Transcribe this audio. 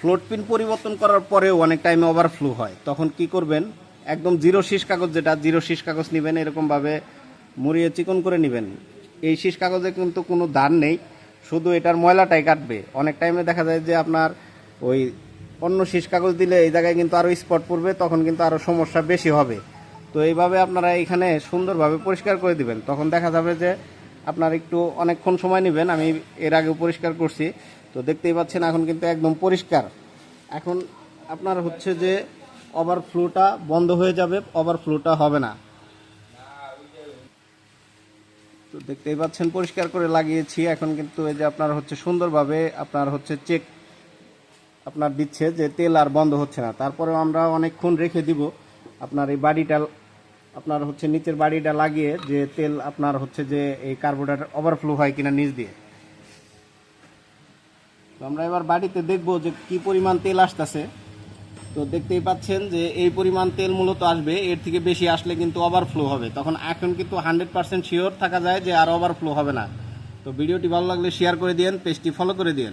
Float pin পরিবর্তন করার পরেও অনেক টাইমে ওভারফ্লো হয়। তখন কি করবেন? একদম জিরো শীষ কাগজ যেটা জিরো শীষ কাগজ নেবেন, এরকমভাবে মুড়িয়ে চিকন করে নেবেন। এই শীষ কাগজে কিন্তু কোনো দান নেই, শুধু এটার ময়লাটাই কাটবে। অনেক টাইমে দেখা যায় যে আপনার ওই অন্য শীষ কাগজ দিলে এই জায়গায় কিন্তু আরও স্পট পড়বে, তখন কিন্তু আরও সমস্যা বেশি হবে। তো এইভাবে আপনারা এখানে সুন্দরভাবে পরিষ্কার করে দিবেন। তখন দেখা যাবে যে আপনার একটু অনেকক্ষণ সময় নেবেন, আমি এর আগেও পরিষ্কার করছি। তো দেখতেই পাচ্ছেন এখন কিন্তু একদম পরিষ্কার। এখন আপনার হচ্ছে যে ওভারফ্লোটা বন্ধ হয়ে যাবে ওভারফ্লোটা হবে না। তো দেখতেই পাচ্ছেন পরিষ্কার করে লাগিয়েছি, এখন কিন্তু এই যে আপনার হচ্ছে সুন্দরভাবে আপনার হচ্ছে চেক আপনার দিচ্ছে যে তেল আর বন্ধ হচ্ছে না। তারপরেও আমরা অনেকক্ষণ রেখে দিব। আপনার এই বাড়িটা আপনার হচ্ছে নিচের বাড়িটা লাগিয়ে যে তেল আপনার হচ্ছে যে এই কার্বোরেটর ওভারফ্লো হয় কিনা নিচ দিয়ে। তো আমরা এবার বাড়িতে দেখব যে কি পরিমাণ তেল আসতেছে। তো দেখতেই পাচ্ছেন যে এই পরিমাণ তেল মূলত আসবে, এর থেকে বেশি আসলে কিন্তু ওভারফ্লো হবে। তখন এখন কিন্তু হান্ড্রেড পার্সেন্ট শিওর থাকা যায় যে আর ওভারফ্লো হবে না। তো ভিডিওটি ভালো লাগলে শেয়ার করে দিন পেজটি ফলো করে দিন